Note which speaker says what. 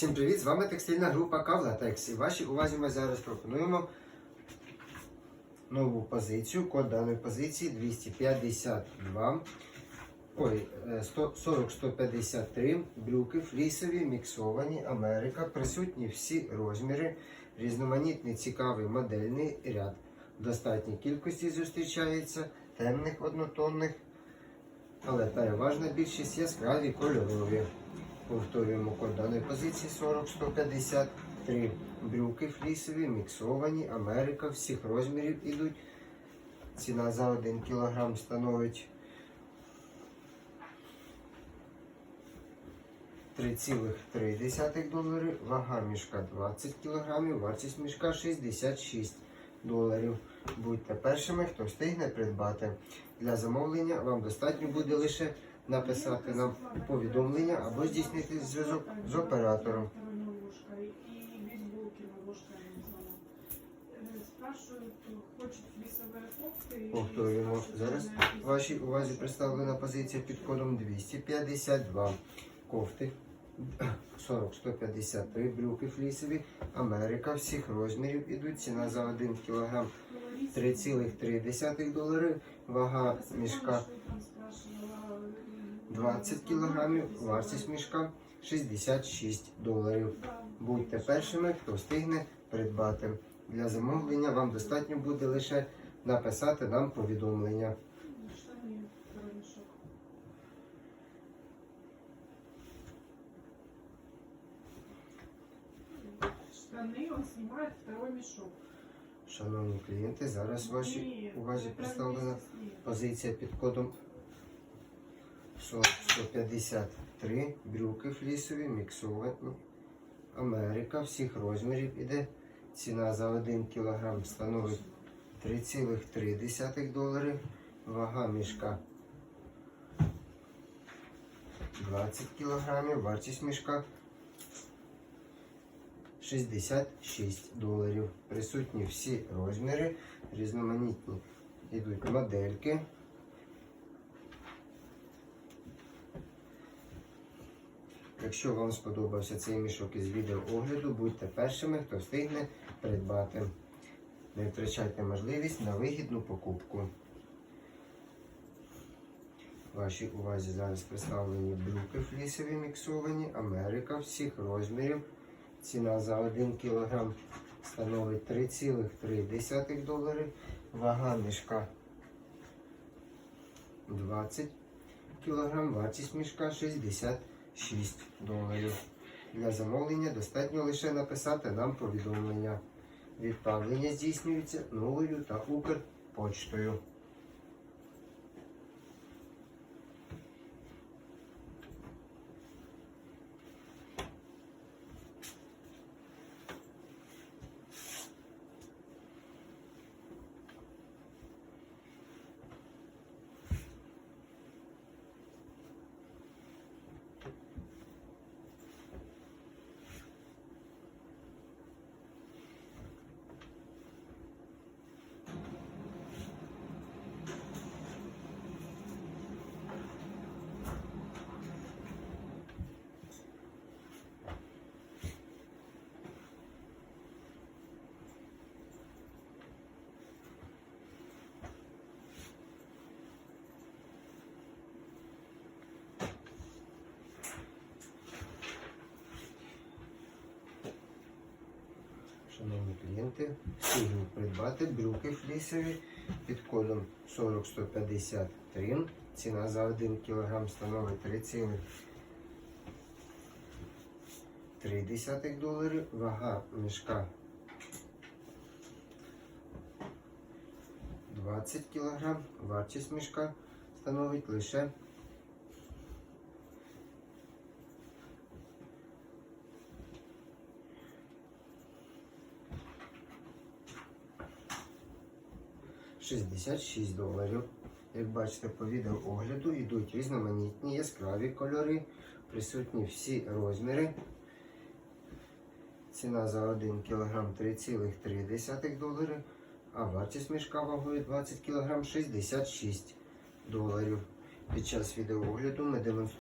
Speaker 1: Всім привіт! З вами текстильна група Кавлатекс. І вашій увазі ми зараз пропонуємо нову позицію. Код даної позиції 252. Ой, е, 100 40-153 брюки флісові, міксовані, Америка. Присутні всі розміри, різноманітний цікавий модельний ряд. В достатній кількості зустрічається темних однотонних, але переважна більшість яскраві кольорові. Повторюємо код даної позиції 40-153. Брюки флісові, міксовані, Америка всіх розмірів ідуть. Ціна за 1 кг становить 3,3 долари, вага мішка 20 кг, вартість мішка 66 доларів. Будьте першими, хто встигне придбати. Для замовлення вам достатньо буде лише написати нам повідомлення або здійснити зв'язок з оператором.
Speaker 2: ложка и бейсболкина ложка, я не знала. Э, Спрашивают, хочет флисовые кофты. и
Speaker 1: Повторюємо.
Speaker 2: спрашивают,
Speaker 1: Зараз
Speaker 2: что написано.
Speaker 1: вашій увазі представлена позиція під кодом 252. Кофти 40-153 брюки флісові. Америка всіх розмірів ідуть. Ціна за 1 кг 3,3 долари. Вага мішка 20 кг, вартість мішка 66 доларів. Будьте першими, хто встигне придбати. Для замовлення вам достатньо буде лише написати нам повідомлення.
Speaker 2: Штаны он снимает второй мешок.
Speaker 1: Шановні клієнти, зараз вашій увазі представлена позиція під кодом 153. Брюки флісові, міксовані. Америка всіх розмірів іде. Ціна за 1 кг становить 3,3 долари. Вага мішка 20 кг. Вартість мішка 66 доларів. Присутні всі розміри, різноманітні йдуть модельки. Якщо вам сподобався цей мішок із відеоогляду, будьте першими, хто встигне придбати. Не втрачайте можливість на вигідну покупку. Вашій увазі зараз представлені брюки флісові міксовані, Америка всіх розмірів. Ціна за 1 кг становить 3,3 долари. Вага мішка 20 кг, вартість мішка 66 доларів. Для замовлення достатньо лише написати нам повідомлення. Відправлення здійснюється новою та Укрпочтою. Шановні клієнти, встигнуть придбати брюки флісові під кодом 40153. Ціна за 1 кг становить 3,3 долари. Вага мішка 20 кг. Вартість мішка становить лише 66 доларів. Як бачите по відеоогляду йдуть різноманітні яскраві кольори, присутні всі розміри. Ціна за 1 кг 3,3 долари, а вартість мішка вагою 20 кг 66 доларів. Під час відеоогляду ми демонструємо.